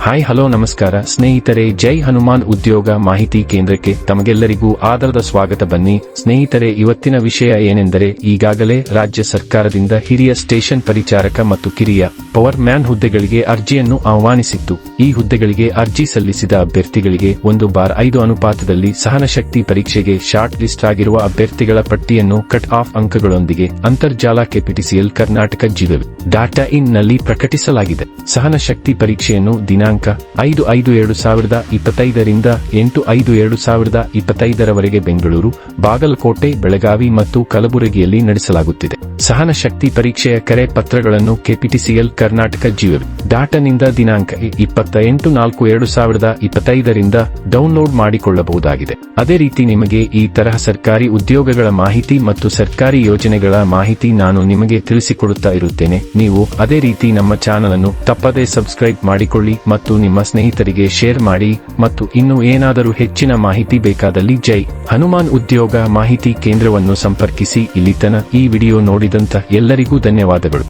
Hi, hello, ನಮಸ್ಕಾರ. ಸ್ನೇಹಿತರೆ, ಜೈ ಹನುಮಾನ್ ಉದ್ಯೋಗ ಮಾಹಿತಿ ಕೇಂದ್ರಕ್ಕೆ ತಮಗೆಲ್ಲರಿಗೂ ಆದರದ ಸ್ವಾಗತ ಬನ್ನಿ. ಸ್ನೇಹಿತರೆ, ಇವತ್ತಿನ ವಿಷಯ ಏನೆಂದರೆ, ಈಗಾಗಲೇ ರಾಜ್ಯ ಸರ್ಕಾರದಿಂದ ಹಿರಿಯ ಸ್ಟೇಷನ್ ಪರಿಚಾರಕ ಮತ್ತು ಕಿರಿಯ ಪವರ್ ಮ್ಯಾನ್ ಹುದ್ದೆಗಳಿಗೆ ಅರ್ಜಿಯನ್ನು ಆಹ್ವಾನಿಸಿತ್ತು. ಈ ಹುದ್ದೆಗಳಿಗೆ ಅರ್ಜಿ ಸಲ್ಲಿಸಿದ ಅಭ್ಯರ್ಥಿಗಳಿಗೆ ಒಂದು ಬಾರ್ ಐದು ಅನುಪಾತದಲ್ಲಿ ಸಹನಶಕ್ತಿ ಪರೀಕ್ಷೆಗೆ ಶಾರ್ಟ್ ಲಿಸ್ಟ್ ಆಗಿರುವ ಅಭ್ಯರ್ಥಿಗಳ ಪಟ್ಟಿಯನ್ನು ಕಟ್ ಆಫ್ ಅಂಕಗಳೊಂದಿಗೆ ಅಂತರ್ಜಾಲ ಕೆಪಿಟಿಸಿಎಲ್ ಕರ್ನಾಟಕ ಜಿವೆಲ್ ಡಾಟಾ ಇನ್ನಲ್ಲಿ ಪ್ರಕಟಿಸಲಾಗಿದೆ. ಸಹನಶಕ್ತಿ ಪರೀಕ್ಷೆಯನ್ನು ದಿನಾಂಕ ಐದು ಐದು ಎರಡು ಸಾವಿರದ ಇಪ್ಪತ್ತೈದರಿಂದ ಎಂಟು ಐದು ಎರಡು ಸಾವಿರದ ಇಪ್ಪತ್ತೈದರವರೆಗೆ ಬೆಂಗಳೂರು, ಬಾಗಲಕೋಟೆ, ಬೆಳಗಾವಿ ಮತ್ತು ಕಲಬುರಗಿಯಲ್ಲಿ ನಡೆಸಲಾಗುತ್ತಿದೆ. ಸಹನ ಶಕ್ತಿ ಪರೀಕ್ಷೆಯ ಕರೆ ಪತ್ರಗಳನ್ನು ಕೆಪಿಟಿಸಿಎಲ್ ಕರ್ನಾಟಕ ಜಿಯೋ ಡಾಟನಿಂದ ದಿನಾಂಕ ಇಪ್ಪತ್ತ ಎಂಟು ನಾಲ್ಕು ಎರಡು ಸಾವಿರದ ಇಪ್ಪತ್ತೈದರಿಂದ ಡೌನ್ಲೋಡ್ ಮಾಡಿಕೊಳ್ಳಬಹುದಾಗಿದೆ. ಅದೇ ರೀತಿ ನಿಮಗೆ ಈ ತರಹ ಸರ್ಕಾರಿ ಉದ್ಯೋಗಗಳ ಮಾಹಿತಿ ಮತ್ತು ಸರ್ಕಾರಿ ಯೋಜನೆಗಳ ಮಾಹಿತಿ ನಾನು ನಿಮಗೆ ತಿಳಿಸಿಕೊಡುತ್ತಾ ಇರುತ್ತೇನೆ. ನೀವು ಅದೇ ರೀತಿ ನಮ್ಮ ಚಾನಲ್ ಅನ್ನು ತಪ್ಪದೇ ಸಬ್ಸ್ಕ್ರೈಬ್ ಮಾಡಿಕೊಳ್ಳಿ ಮತ್ತು ನಿಮ್ಮ ಸ್ನೇಹಿತರಿಗೆ ಶೇರ್ ಮಾಡಿ ಮತ್ತು ಇನ್ನು ಏನಾದರೂ ಹೆಚ್ಚಿನ ಮಾಹಿತಿ ಬೇಕಾದಲ್ಲಿ ಜೈ ಹನುಮಾನ್ ಉದ್ಯೋಗ ಮಾಹಿತಿ ಕೇಂದ್ರವನ್ನು ಸಂಪರ್ಕಿಸಿ ಇಲ್ಲಿತನ ಈ ವಿಡಿಯೋ ನೋಡಿದಂತ ಎಲ್ಲರಿಗೂ ಧನ್ಯವಾದಗಳು.